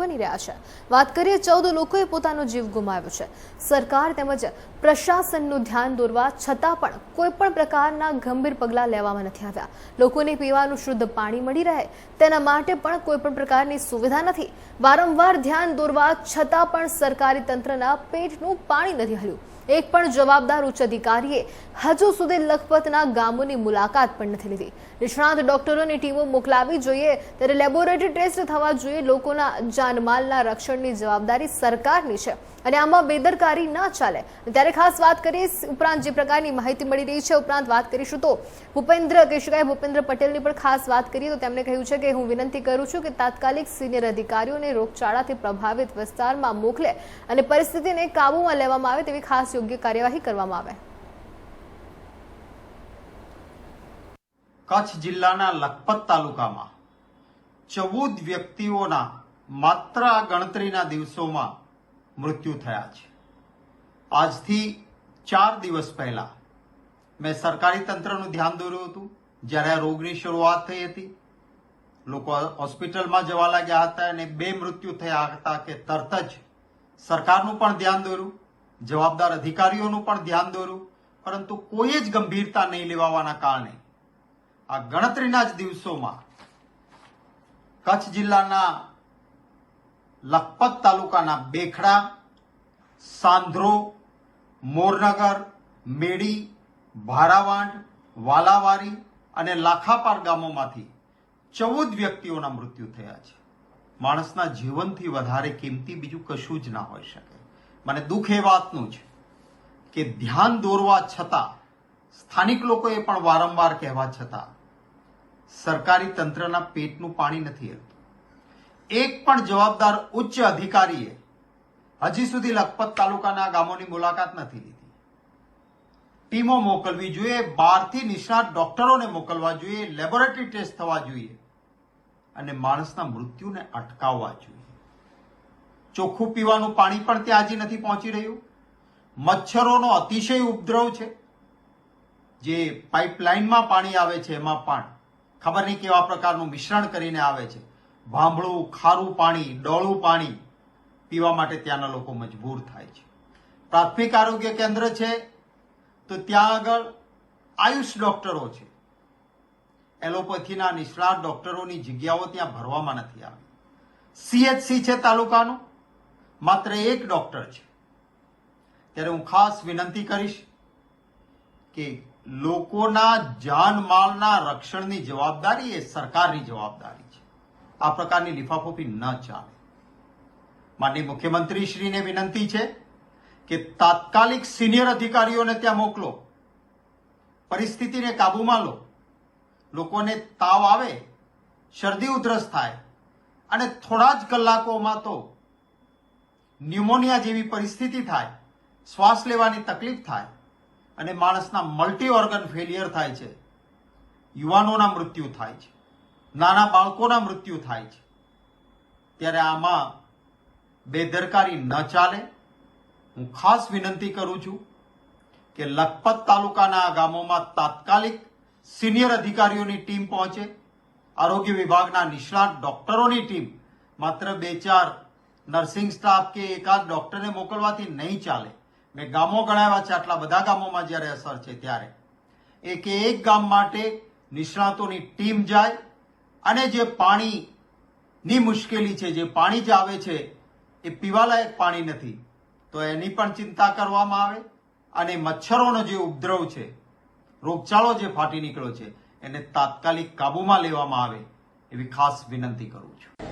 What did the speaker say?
બની રહ્યા છે. વાત કરીએ, ચૌદ લોકોએ પોતાનો જીવ ગુમાવ્યો છે. સરકાર તેમજ પ્રશાસનનું ધ્યાન દોરવા છતાં પણ કોઈ પ્રકારના ગંભીર પગલાં લેવામાં નથી આવ્યા. લોકોને પીવાનું શુદ્ધ પાણી મળી રહે, તેના માટે પણ કોઈ પ્રકારની સુવિધા નથી. વારંવાર ધ્યાન દોરવા છતાં પણ સરકારી તંત્રના પેટનું પાણી નથી હલ્યું. એક પણ જવાબદાર ઉચ્ચ અધિકારીએ હજુ સુધી લખપતના ગામોની મુલાકાત પણ નથી લીધી. નિષ્ણાત ડોક્ટરોની ટીમો મોકલાવી જોઈએ, ત્યારે લેબોરેટરી ટેસ્ટ થવા જોઈએ, લોકોના જાનમાલના રક્ષણની જવાબદારી સરકારની છે અને આમાં બેદરકારી ન ચાલે. ત્યારે ખાસ વાત કરીએ ઉપરાંત જે પ્રકારની માહિતી મળી રહી છે, ઉપરાંત વાત કરીશું તો ભૂપેન્દ્ર કહી ભૂપેન્દ્ર પટેલની પણ ખાસ વાત કરીએ તો તેમણે કહ્યું છે કે હું વિનંતી કરું છું કે તાત્કાલિક સિનિયર અધિકારીઓને રોગચાળાથી પ્રભાવિત વિસ્તારમાં મોકલે અને પરિસ્થિતિને કાબૂમાં લેવામાં આવે તેવી ખાસ યોગ્ય કાર્યવાહી કરવામાં આવે. કચ્છ જિલ્લાના લખપત તાલુકામાં ચૌદ વ્યક્તિઓના માત્ર આ ગણતરીના દિવસોમાં મૃત્યુ થયા છે. આજથી ચાર દિવસ પહેલા મેં સરકારી તંત્રનું ધ્યાન દોર્યું હતું. જ્યારે આ રોગની શરૂઆત થઈ હતી, લોકો હોસ્પિટલમાં જવા લાગ્યા હતા અને બે મૃત્યુ થયા હતા કે તરત જ સરકારનું પણ ધ્યાન દોર્યું, જવાબદાર અધિકારીઓનું પણ ધ્યાન દોર્યું, પરંતુ કોઈ જ ગંભીરતા નહીં લેવાવાના કારણે આ ગણતરીના જ દિવસોમાં કચ્છ જિલ્લાના લખપત તાલુકાના બેખડા, સાંધ્રો, મોરનગર, મેડી ભારાવાંડ વાલાવારી અને લાખાપાર ગામોમાંથી ચૌદ વ્યક્તિઓના મૃત્યુ થયા છે. માણસના જીવનથી વધારે કિંમતી બીજું કશું જ ના હોઈ શકે. મને દુઃખ એ વાતનું છે કે ધ્યાન દોરવા છતાં, સ્થાનિક લોકોએ પણ વારંવાર કહેવા છતાં, સરકારી તંત્રના પેટનું પાણી નથી હલતું. એક પણ જવાબદાર ઉચ્ચ અધિકારીએ હજી સુધી લખપત તાલુકાના ગામોની મુલાકાત નથી લીધી. ટીમો મોકલવી જોઈએ, બહારથી નિષ્ણાત ડોક્ટરોને મોકલવા જોઈએ, લેબોરેટરી ટેસ્ટ થવા જોઈએ અને માણસના મૃત્યુને અટકાવવા જોઈએ. ચોખ્ખું પીવાનું પાણી પણ ત્યાં હજી નથી પહોંચી રહ્યું. મચ્છરોનો અતિશય ઉપદ્રવ છે. જે પાઇપલાઇનમાં પાણી આવે છે, એમાં પણ. ખબર નહીં કેવા પ્રકારનું મિશ્રણ કરીને આવે છે. ભાંભળું ખારું પાણી, ડોળું પાણી પીવા માટે ત્યાંના લોકો મજબૂર થાય છે. પ્રાથમિક આરોગ્ય કેન્દ્ર છે, તો ત્યાં આગળ આયુષ ડોક્ટરો છે. એલોપેથીના નિષ્ણાત ડોક્ટરોની જગ્યાઓ ત્યાં ભરવામાં નથી આવી. સીએચસી છે તાલુકાનું, માત્ર એક ડોક્ટર છે. ત્યારે હું ખાસ વિનંતી કરીશ કે લોકોના જાનમાલના રક્ષણની જવાબદારી એ સરકારની જવાબદારી છે. આ પ્રકારની લિફાફોફી ન ચાલે. માનનીય મુખ્યમંત્રી શ્રીને વિનંતી છે કે તાત્કાલિક સિનિયર અધિકારીઓને ત્યાં મોકલો. પરિસ્થિતિને કાબૂમાં લો. લોકોને તાવ આવે, શરદી ઉધરસ થાય અને થોડા જ કલાકોમાં તો ન્યુમોનિયા જેવી પરિસ્થિતિ થાય, શ્વાસ લેવાની તકલીફ થાય અને માણસના મલ્ટી ઓર્ગન ફેલિયર થાય છે. યુવાનોના મૃત્યુ થાય છે. નાના બાળકોના મૃત્યુ થાય છે. ત્યારે આમાં બેદરકારી ન ચાલે. હું ખાસ વિનંતી કરું છું કે લખપત તાલુકાના આ ગામોમાં તાત્કાલિક સિનિયર અધિકારીઓની ટીમ પહોંચે. આરોગ્ય વિભાગના નિષ્ણાત ડોક્ટરોની ટીમ માત્ર બે ચાર નર્સિંગ સ્ટાફ કે એકાદ ડોક્ટરને મોકલવાથી નહીં ચાલે. મેં ગામો ગણાવ્યા છે, આટલા બધા ગામોમાં જ્યારે અસર છે ત્યારે. એક એક ગામ માટે નિષ્ણાતોની ટીમ જાય અને જે પાણીની મુશ્કેલી છે, જે પાણી જ આવે છે, એ પીવાલાયક પાણી નથી. તો એની પણ ચિંતા કરવામાં આવે અને મચ્છરોનો જે ઉપદ્રવ છે, રોગચાળો જે ફાટી નીકળ્યો છે, એને તાત્કાલિક કાબૂમાં લેવામાં આવે એવી ખાસ વિનંતી કરું છું.